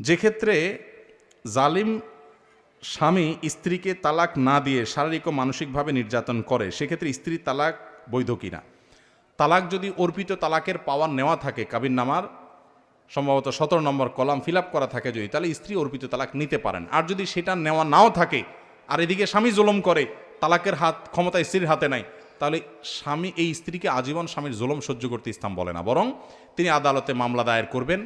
যে ক্ষেত্রে জালিম স্বামী স্ত্রীকে তালাক না দিয়ে শারীরিক ও মানসিকভাবে নির্যাতন করে, সেক্ষেত্রে স্ত্রীর তালাক বৈধ কিনা? তালাক যদি অর্পিত তালাকের পাওয়ার নেওয়া থাকে কাবিন নামার, সম্ভবত সতেরো নম্বর কলাম ফিল করা থাকে যদি, তাহলে স্ত্রী অর্পিত তালাক নিতে পারেন। আর যদি সেটা নেওয়া নাও থাকে, আর এদিকে স্বামী জুলম করে, তালাকের হাত ক্ষমতা স্ত্রীর হাতে নাই, তাহলে স্বামী এই স্ত্রীকে আজীবন স্বামীর জুলম সহ্য করতে ইসলাম বলে না, বরং তিনি আদালতে মামলা দায়ের করবেন।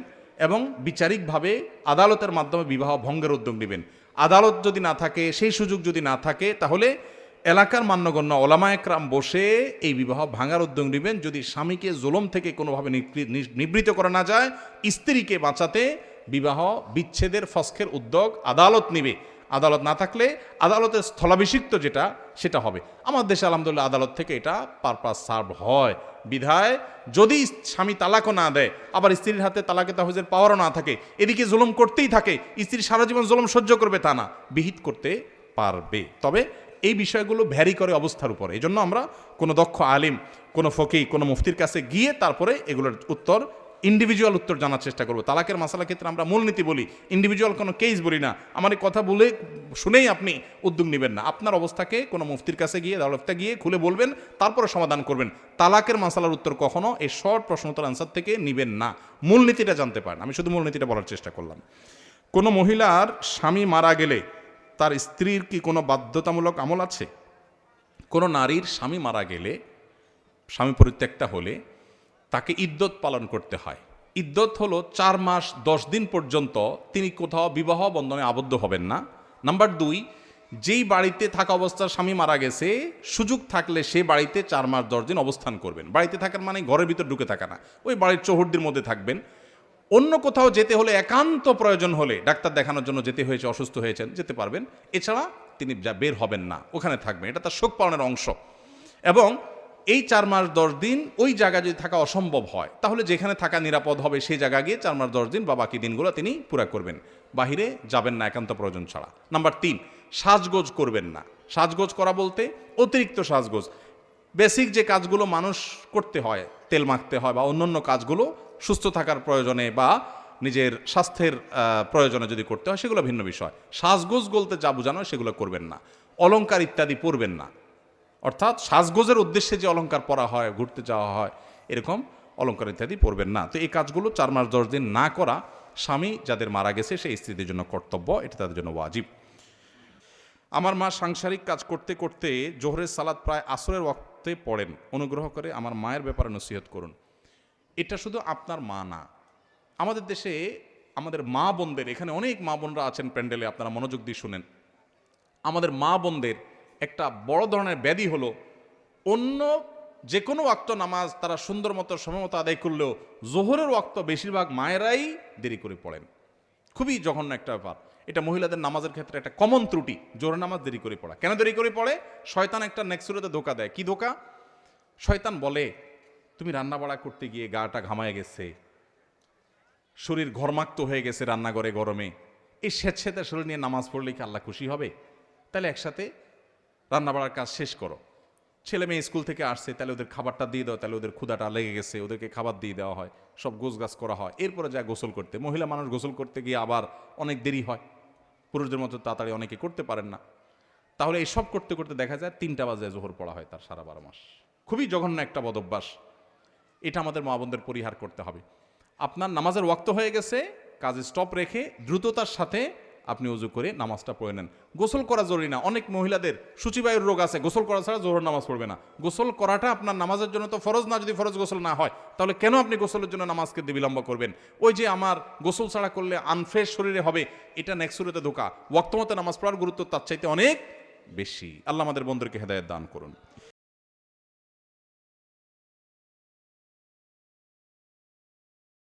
এবং বিচারিকভাবে আদালতের মাধ্যমে বিবাহ ভঙ্গের উদ্যোগ নেবেন। আদালত যদি না থাকে, সেই সুযোগ যদি না থাকে, তাহলে এলাকার মান্যগণ্য ওলামা একরাম বসে এই বিবাহ ভাঙার উদ্যোগ নেবেন। যদি স্বামীকে জোলম থেকে কোনোভাবে নিবৃত করা না যায়, স্ত্রীকে বাঁচাতে বিবাহ বিচ্ছেদের ফস্কের উদ্যোগ আদালত নেবে। আদালত না থাকলে আদালতের স্থলাভিষিক্ত যেটা, সেটা হবে। আমার দেশে আলহামদুলিল্লাহ আদালত থেকে এটা পারপাস সার্ভ হয়। বিধায় যদি স্বামী তালাকও না দেয়, আবার স্ত্রীর হাতে তালাকে তাহজের পাওয়ারও না থাকে, এদিকে জুলুম করতেই থাকে, স্ত্রী সারা জীবন জুলুম সহ্য করবে তা না, বিহিত করতে পারবে। তবে এই বিষয়গুলো ভ্যারি করে অবস্থার উপর। এই জন্য আমরা কোনো দক্ষ আলিম, কোনো ফকি কোনো মুফতির কাছে গিয়ে তারপরে এগুলোর উত্তর ইন্ডিভিজুয়াল উত্তর জানার চেষ্টা করব। তালাকের মশালা ক্ষেত্রে আমরা মূলনীতি বলি ইন্ডিভিজুয়াল কোনো কেস বলি না। আমার কথা বলে, শুনেই আপনি উদ্যোগ নেবেন না। আপনার অবস্থাকে কোনো মুফতির কাছে গিয়ে আদালতে গিয়ে খুলে বলবেন, তারপরে সমাধান করবেন। তালাকের মশালার উত্তর কখনো এই শর্ট প্রশ্নোত্তর আনসার থেকে নেবেন না। মূলনীতিটা জানতে পারেন। আমি শুধু মূলনীতিটা বলার চেষ্টা করলাম। কোনো মহিলার স্বামী মারা গেলে তার স্ত্রীর কি কোনো বাধ্যতামূলক আমল আছে? কোনো নারীর স্বামী মারা গেলে, স্বামী পরিত্যক্তা হলে তাকে ইদ্যত পালন করতে হয়। ইদ্যত হলো চার মাস দশ দিন পর্যন্ত তিনি কোথাও বিবাহ বন্ধনে আবদ্ধ হবেন না। নাম্বার দুই, যেই বাড়িতে থাকা অবস্থার স্বামী মারা গেছে, সুযোগ থাকলে সে বাড়িতে চার মাস দশ দিন অবস্থান করবেন। বাড়িতে থাকার মানে ঘরের ভিতর ঢুকে থাকা না, ওই বাড়ির চৌহদ্দির মধ্যে থাকবেন। অন্য কোথাও যেতে হলে একান্ত প্রয়োজন হলে ডাক্তার দেখানোর জন্য যেতে হয়েছে, অসুস্থ হয়েছেন, যেতে পারবেন। এছাড়া তিনি যা বের হবেন না, ওখানে থাকবেন। এটা তার শোক পালনের অংশ। এবং এই চার মাস দশ দিন ওই জায়গায় যদি থাকা অসম্ভব হয়, তাহলে যেখানে থাকা নিরাপদ হবে সেই জায়গা গিয়ে চার মাস দশ দিন বা বাকি দিনগুলো তিনি পুরা করবেন। বাহিরে যাবেন না একান্ত প্রয়োজন ছাড়া। নাম্বার তিন, সাজগোজ করবেন না। সাজগোজ করা বলতে অতিরিক্ত সাজগোজ। বেসিক যে কাজগুলো মানুষ করতে হয়, তেল মাখতে হয় বা অন্যান্য কাজগুলো সুস্থ থাকার প্রয়োজনে বা নিজের স্বাস্থ্যের প্রয়োজনে যদি করতে হয়, সেগুলো ভিন্ন বিষয়। সাজগোজ বলতে যা বোঝানো সেগুলো করবেন না। অলংকার ইত্যাদি পরবেন না। অর্থাৎ সাজগোজের উদ্দেশ্যে যে অলংকার পরা হয়, ঘুরতে যাওয়া হয়, এরকম অলংকার ইত্যাদি পরবেন না। তো এই কাজগুলো চার মাস, দশ দিন না করা স্বামী যাদের মারা গেছে, সেই স্ত্রীদের জন্য কর্তব্য, এটা তাদের জন্য ওয়াজিব। আমার মা সাংসারিক কাজ করতে করতে জোহরের সালাদ প্রায় আসরের ওয়াক্তে পড়েন। অনুগ্রহ করে আমার মায়ের ব্যাপারে নসিহত করুন। এটা শুধু আপনার মা না, আমাদের দেশে আমাদের মা বোনদের, এখানে অনেক মা বোনরা আছেন প্যান্ডেলে, আপনারা মনোযোগ দিয়ে শুনেন। আমাদের মা বোনদের একটা বড় ধরনের ব্যাধি হলো, অন্য যে কোনো ওয়াক্ত নামাজ তারা সুন্দর মতো সময় মতো আদায় করলেও জোহরের ওয়াক্ত বেশিরভাগ মায়েরাই দেরি করে পড়েন। খুবই জঘন্য একটা ব্যাপার। এটা মহিলাদের নামাজের ক্ষেত্রে একটা কমন ত্রুটি, জোহরের নামাজ দেরি করে পড়া। কেন দেরি করে পড়ে? শয়তান একটা নেক্সুরেতে ধোকা দেয়। কি ধোকা? শয়তান বলে, তুমি রান্না বাড়া করতে গিয়ে গাটা ঘামায় গেছে। শরীর ঘরমাক্ত হয়ে গেছে রান্নাঘরে গরমে। এই স্বেচ্ছেতে শরীর নিয়ে নামাজ পড়লে কি আল্লাহ খুশি হবে? তাহলে একসাথে রান্না বাড়ার কাজ শেষ করো। ছেলে মেয়ে স্কুল থেকে আসছে, তাহলে ওদের খাবারটা দিয়ে দাও, তাহলে ওদের ক্ষুদাটা লেগে গেছে, ওদেরকে খাবার দিয়ে দেওয়া হয়, সব গোছ গাছ করা হয়। এরপরে যায় গোসল করতে, মহিলা মানুষ গোসল করতে গিয়ে আবার অনেক দেরি হয়। পুরুষদের মতো তাড়াতাড়ি অনেকে করতে পারেন না। তাহলে এইসব করতে করতে দেখা যায় তিনটা বাজে জোহর পড়া হয় তার সারা বারো মাস। খুবই জঘন্য একটা বদভ্যাস। এটা আমাদের মা বোনদের পরিহার করতে হবে। আপনার নামাজের ওয়াক্ত হয়ে গেছে, কাজে স্টপ রেখে দ্রুততার সাথে আপনি উজু করে নামাজটা পড়ে নেন। গোসল করা জরুরি না। অনেক মহিলাদের সূচিবায়ুর রোগ আছে। গোসল করা ছাড়া জোহর নামাজ পড়বে না। গোসল করাটা আপনার নামাজের জন্য তো ফরজ না। যদি ফরজ গোসল না হয়, তাহলে কেন আপনি গোসলের জন্য নামাজকে বিলম্ব করবেন? ওই যে আমার গোসল ছাড়া করলে আনফ্রেশ শরীরে হবে, এটা নেক্সুরেতে ধোকা। ওয়াক্ত মতো নামাজ পড়ার গুরুত্ব তার চাইতে অনেক বেশি। আল্লাহ আমাদের বন্ধুকে হেদায়ত দান করুন।